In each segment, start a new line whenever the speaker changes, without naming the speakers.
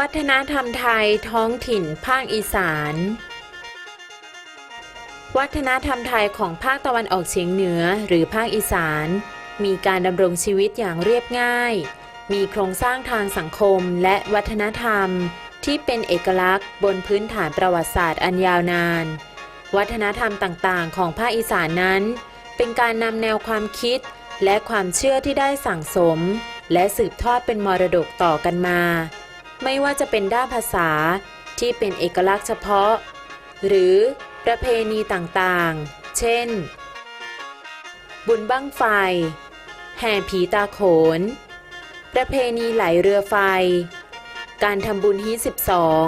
วัฒนธรรมไทยท้องถิ่นภาคอีสาน วัฒนธรรมไทยของภาคตะวันออกเฉียงเหนือหรือภาคอีสาน มีการดำรงชีวิตอย่างเรียบง่าย มีโครงสร้างทางสังคมและวัฒนธรรม ที่เป็นเอกลักษณ์บนพื้นฐานประวัติศาสตร์อันยาวนาน วัฒนธรรมต่างๆ ของภาคอีสานนั้น เป็นการนำแนวความคิดและความเชื่อที่ได้สั่งสม และสืบทอดเป็นมรดกต่อกันมา ไม่ว่าจะเป็นด้านภาษาที่เป็นเอกลักษณ์เฉพาะ หรือประเพณีต่างๆ เช่น บุญบั้งไฟ แห่ผีตาโขน ประเพณีไหลเรือไฟ การทำบุญฮีสิบสอง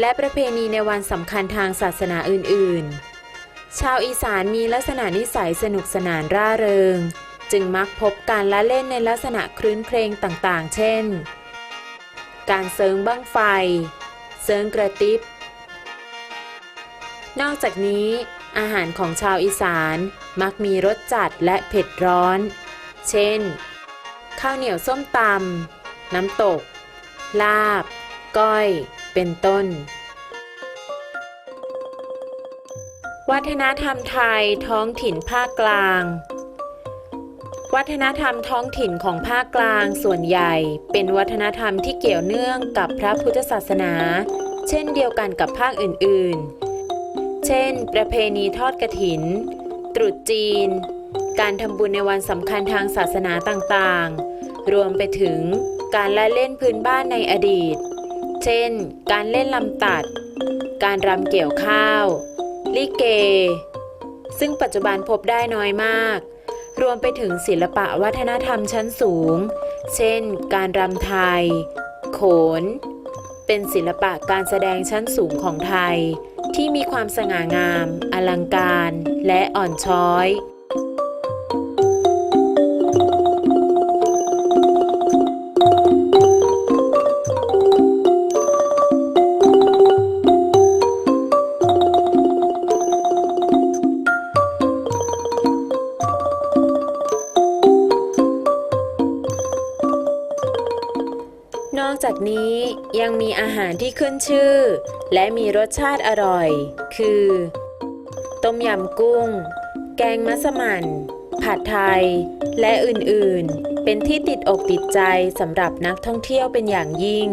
และประเพณีในวันสำคัญทางศาสนาอื่นๆ ชาวอีสานมีลักษณะนิสัยสนุกสนานร่าเริง จึงมักพบการละเล่นในลักษณะครื้นเครงต่างๆ เช่น การเซิงบั้งไฟ เซิงกระติบ นอกจากนี้ อาหารของชาวอีสานมักมีรสจัดและเผ็ดร้อน เช่น ข้าวเหนียวส้มตำน้ำตก ลาบ ก้อย เป็นต้น วัฒนธรรมไทยท้องถิ่นภาคกลาง วัฒนธรรมท้องถิ่นของภาคกลางส่วนใหญ่ เป็นวัฒนธรรมที่เกี่ยวเนื่องกับพระพุทธศาสนา เช่นเดียวกันกับภาคอื่นๆ เช่น ประเพณีทอดกระถิน ตรุษจีน การทำบุญในวันสำคัญทางศาสนาต่างๆ รวมไปถึงการละเล่นพื้นบ้านในอดีต เช่น การเล่นลำตัด การรำเกี่ยวข้าว ลิเก ซึ่งปัจจุบันพบได้น้อยมาก รวมไปถึงศิลปะวัฒนธรรมชั้นสูง เช่น การรำไทย โขน เป็นศิลปะการแสดงชั้นสูงของไทย ที่มีความสง่างาม อลังการ และอ่อนช้อย จากนี้ยังมีอาหารที่ขึ้นชื่อ และมีรสชาติอร่อย คือ ต้มยำกุ้ง แกงมัสมั่น ผัดไทย และอื่นๆ เป็นที่ติดอกติดใจสำหรับนักท่องเที่ยวเป็นอย่างยิ่ง